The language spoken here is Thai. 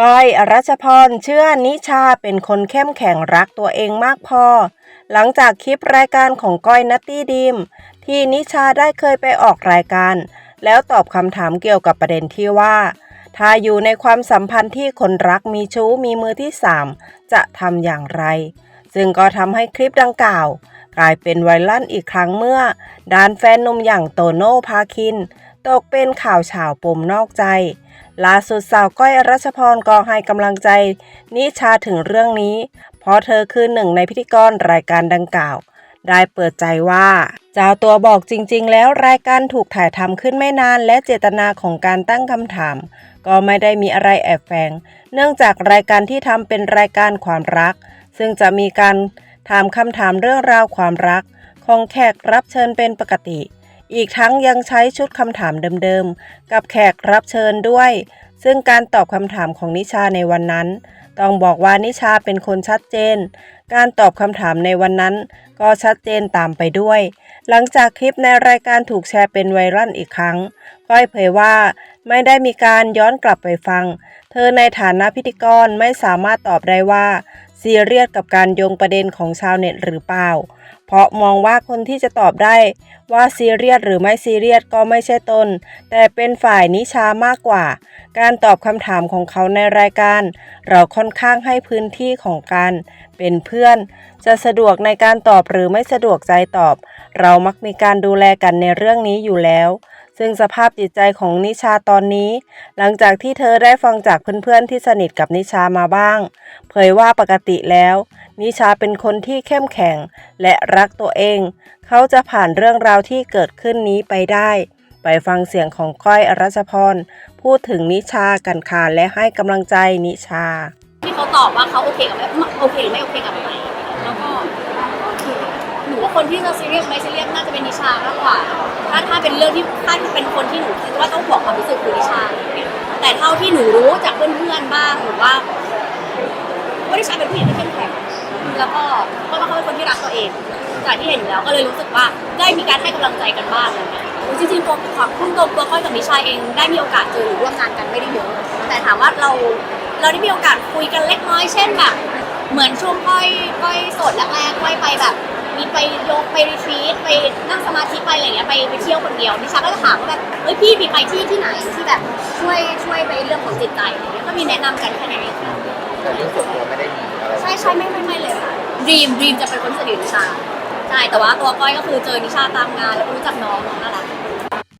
ก้อยรัชพรเชื่อนิชาเป็นคนเข้มแข็งรักตัวเองมากพอ หลังจากคลิปรายการของก้อยนัตตี้ดีมที่นิชาได้เคยไปออกรายการ แล้วตอบคำถามเกี่ยวกับประเด็นที่ว่า ถ้าอยู่ในความสัมพันธ์ที่คนรักมีชู้มีมือที่สามจะทำอย่างไร ซึ่งก็ทำให้คลิปดังกล่าว กลายเป็นไวรัลอีกครั้งเมื่อด้านแฟนนุ่มอย่างโตโน่พาคิน ตกเป็นข่าวเฉาปมนอกใจ ล่าสุดสาวก้อยรัชพรก็ให้กำลังใจ นิชาถึงเรื่องนี้ เพราะเธอคือหนึ่งในพิธีกรรายการดังกล่าว ได้เปิดใจว่าเจ้าตัวบอกจริง ๆ แล้วรายการถูกถ่ายทำขึ้นไม่นานและเจตนาของการตั้งคำถาม ก็ไม่ได้มีอะไรแอบแฝงเนื่องจากรายการที่ทำเป็นรายการความรัก ซึ่งจะมีการถามคำถามเรื่องราวความรัก ของแขกรับเชิญเป็นปกติ อีกทั้งยังใช้ชุดคำถามเดิมๆ กับแขกรับเชิญด้วย ซึ่งการตอบคำถามของนิชาในวันนั้น ต้องบอกว่านิชาเป็นคนชัดเจน การตอบคำถามในวันนั้น ก็ชัดเจนตามไปด้วย หลังจากคลิปในรายการถูกแชร์เป็นไวรัลอีกครั้ง ก้อยเผยว่า ไม่ได้มีการย้อนกลับไปฟัง เธอในฐานะพิธีกรไม่สามารถตอบได้ว่าซีเรียสกับการโยงประเด็นของชาวเน็ตหรือเปล่า เพราะมองว่าคนที่จะตอบได้ว่าซีเรียสหรือไม่ซีเรียสก็ไม่ใช่ตน แต่เป็นฝ่ายนิชามากกว่า การตอบคำถามของเขาในรายการ เราค่อนข้างให้พื้นที่ของการเป็นเพื่อน จะสะดวกในการตอบหรือไม่สะดวกใจตอบ เรามักมีการดูแลกันในเรื่องนี้อยู่แล้ว ซึ่งสภาพจิตใจของนิชาตอนนี้ หลังจากที่เธอได้ฟังจากเพื่อนๆที่สนิทกับนิชามาบ้าง เผยว่าปกติแล้ว นิชาเป็นคนที่เข้มแข็งและรักตัวเอง เขาจะผ่านเรื่องราวที่เกิดขึ้นนี้ไปได้ ไปฟังเสียงของก้อยอรัชพร พูดถึงนิชากันค่ะและให้กำลังใจนิชา ที่เขาตอบว่าเขาโอเคกับไม่โอเคหรือไม่โอเคกับอะไรแล้วก็หนูว่าคนที่จะซีเรียสไม่ซีเรียสน่าจะเป็นนิชามากกว่า ถ้าถ้าเป็นเรื่องที่ถ้าเป็นคนที่หนูคิดว่าต้องบอกความรู้สึกคือนิชา แต่เท่าที่หนูรู้จากเพื่อนๆบ้างหรือว่าว่านิชาเป็นผู้หญิงที่เข้มแข็ง แล้วก็ก็เขาเป็นคนที่รักตัวเอง จากที่เห็นอยู่แล้วก็เลยรู้สึกว่าได้มีการให้กำลังใจกันบ้างอะไรเงี้ยจริงๆตัวความพุ่งตัวตัวก้อยกับนิชาเองได้มีโอกาสเจอหรือร่วมงานกันไม่ได้เยอะแต่ถามว่าเราเราได้มีโอกาสคุยกันเล็กน้อยเช่นแบบ เหมือนช่วงก้อยก้อยสดแรกๆก้อยไปแบบ มีไปโยกไปรีทรีตไปนั่งสมาธิไปอะไรเงี้ยไปไปเที่ยวคนเดียวนิชาก็จะถามว่าแบบเฮ้ยพี่มีไปที่ที่ไหนที่แบบช่วยช่วยไปเรื่องของจิตใจอะไรเงี้ยก็มีแนะนำกันแค่นั้นเองค่ะ แต่เรื่องส่วนตัวไม่ได้มีอะไรใช่ใช่ไม่ไม่ไม่เลยค่ะดีมดีมจะเป็นคนที่สนิทกับนิชาใช่แต่ว่าตัวก้อยก็คือเจอนิชาตามงานแล้วก็รู้จักน้องน้องน่ารัก